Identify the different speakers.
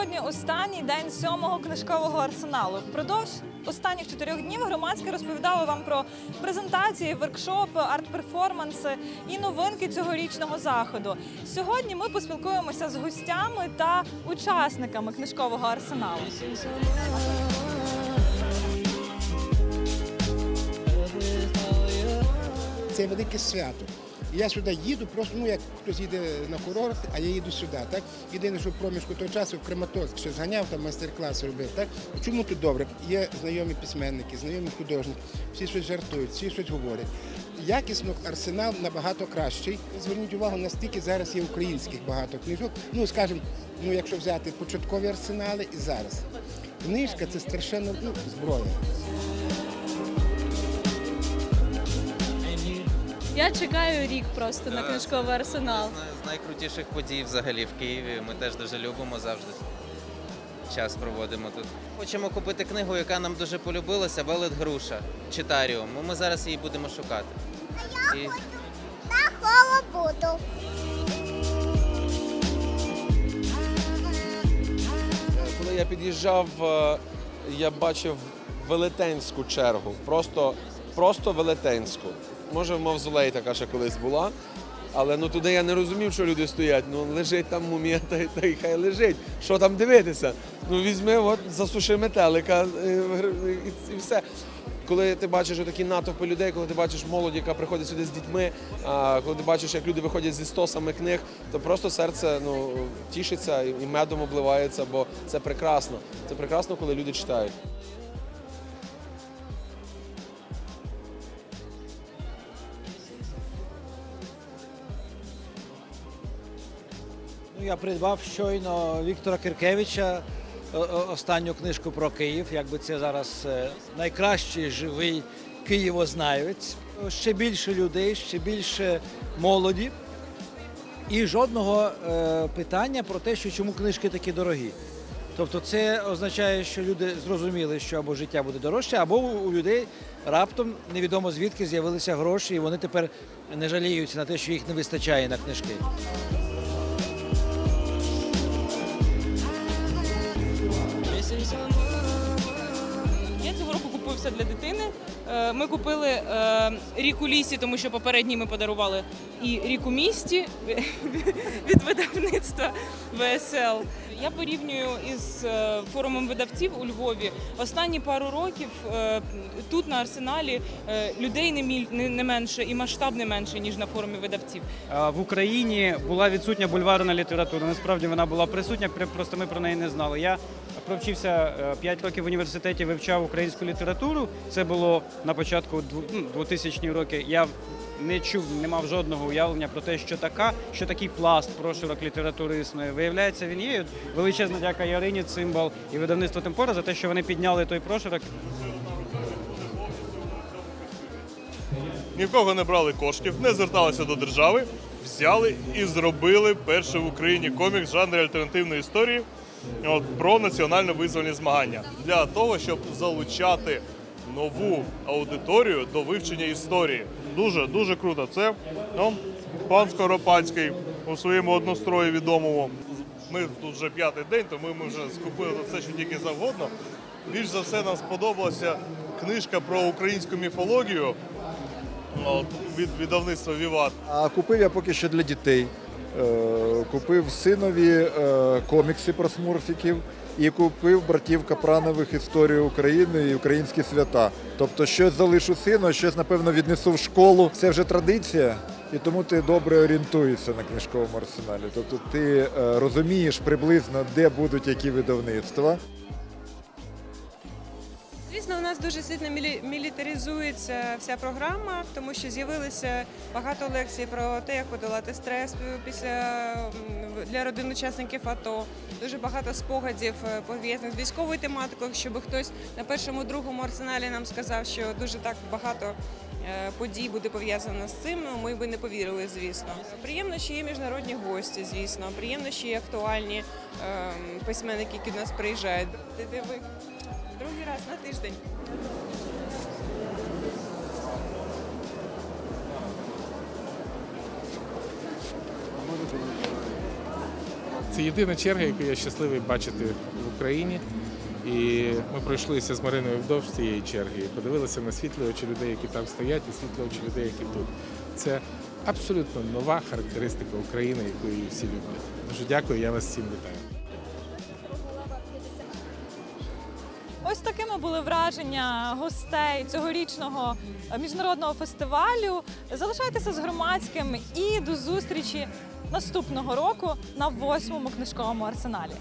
Speaker 1: Сьогодні останній день сьомого книжкового арсеналу. Впродовж останніх чотирьох днів громадське розповідало вам про презентації, воркшопи, арт-перформанси і новинки цьогорічного заходу. Сьогодні ми поспілкуємося з гостями та учасниками книжкового арсеналу.
Speaker 2: Це велике свято. Я сюди їду, просто ну як хтось їде на курорт, а я їду сюди. Так єдине, що проміжку того часу в Краматорськ ще зганяв, там майстер-класи робив. Так чому тут добре? Є знайомі письменники, знайомі художники, всі щось жартують, всі щось говорять. Якісно арсенал набагато кращий. Зверніть увагу, настільки зараз є українських багато книжок. Ну скажімо, ну якщо взяти початкові арсенали і зараз. Книжка це страшенно ну, зброя.
Speaker 1: Я чекаю рік просто на книжковий арсенал.
Speaker 3: З найкрутіших подій взагалі в Києві. Ми теж дуже любимо завжди. Час проводимо тут. Хочемо купити книгу, яка нам дуже полюбилася, Велет Груша Читаріум. Ми зараз її будемо шукати. А я І
Speaker 4: на холобуду.
Speaker 5: Коли я під'їжджав, е, я бачив велетенську чергу. Просто, просто велетенську. Може, в Мавзолеї така ще колись була. Але ну туди я не розумів, що люди стоять. Ну лежить там мумія, та, та й хай лежить. Що там дивитися? Ну візьми, от засуши метелика е, і, і все. Коли ти бачиш такі натовпи людей, коли ти бачиш молодь, яка приходить сюди з дітьми, а коли ти бачиш, як люди виходять зі стосами книг, то просто серце ну, тішиться і медом обливається, бо це прекрасно. Це прекрасно, коли люди читають.
Speaker 6: Я придбав щойно Віктора Киркевича, о- о- останню книжку про Київ. Якби це зараз е, найкращий живий києвознавець. Ще більше людей, ще більше молоді. І жодного е, питання про те, що чому книжки такі дорогі. Тобто це означає, що люди зрозуміли, що або життя буде дорожче, або у людей раптом невідомо звідки з'явилися гроші, і вони тепер не жаліються на те, що їх не вистачає на книжки.
Speaker 7: Я цього року купив все для дитини. Е, Ми купили е, рік у лісі, тому що попередній ми подарували і рік у місті від видавництва ВСЛ. Я порівнюю із е, форумом видавців у Львові. Останні пару років тут на арсеналі людей не менше і масштаб не менше ніж на форумі видавців.
Speaker 8: В Україні була відсутня бульварна література. Насправді вона була присутня, при- просто ми про неї не знали. Я провчився 5 років в університеті, вивчав українську літературу. Це було на початку дву- ну, 2000-ні роки. Я не чув, не мав жодного уявлення про те, що така, що такий пласт прошурок літератури існує. Виявляється, він є. Величезна дяка Ярині, Цимбал і видавництво Темпора за те, що вони підняли той прошурок.
Speaker 9: ні в кого не брали коштів, не зверталися до держави, взяли і зробили перший в Україні комікс в жанрі альтернативної історії от, про національно визвольні змагання для того, щоб залучати нову аудиторію до вивчення історії. Дуже дуже круто. Це ну, пан Скоропадський у своєму однострої відомому. Ми тут вже п'ятий день, тому ми вже скупили все, що тільки завгодно. Більш за все нам сподобалася книжка про українську міфологію від видавництва Віват.
Speaker 10: А купив я поки що для дітей. Е, Купив синові е, комікси про смурфіків і купив братів Капранових історію України і українські свята. Тобто щось залишу сину, щось, напевно, віднесу в школу. Це вже традиція, і тому ти добре орієнтуєшся на книжковому арсеналі. Тобто ти е, розумієш приблизно, де будуть які видавництва.
Speaker 11: Звісно, у нас дуже сильно мілі- мілітаризується вся програма, тому що з'явилося багато лекцій про те, як подолати стрес після для родин учасників АТО. Дуже багато спогадів е, пов'язаних з військовою тематикою. Щоб хтось на першому другому арсеналі нам сказав, що дуже так багато е, подій буде пов'язано з цим. ну, Ми би не повірили, звісно. Приємно, що є міжнародні гості, звісно. Приємно, що є актуальні ем, письменники, які до нас приїжджають. Другий раз на тиждень.
Speaker 12: Це єдина черга, яку я щасливий бачити в Україні. І ми пройшлися з Мариною вдовж цієї черги подивилися на світлі очі людей, які там стоять, і світлі очі людей, які тут. Це абсолютно нова характеристика України, яку всі люблять. Дуже дякую, я вас всім вітаю.
Speaker 1: Ось такими були враження гостей цьогорічного міжнародного фестивалю. Залишайтеся з громадським і до зустрічі наступного року на восьмому книжковому арсеналі.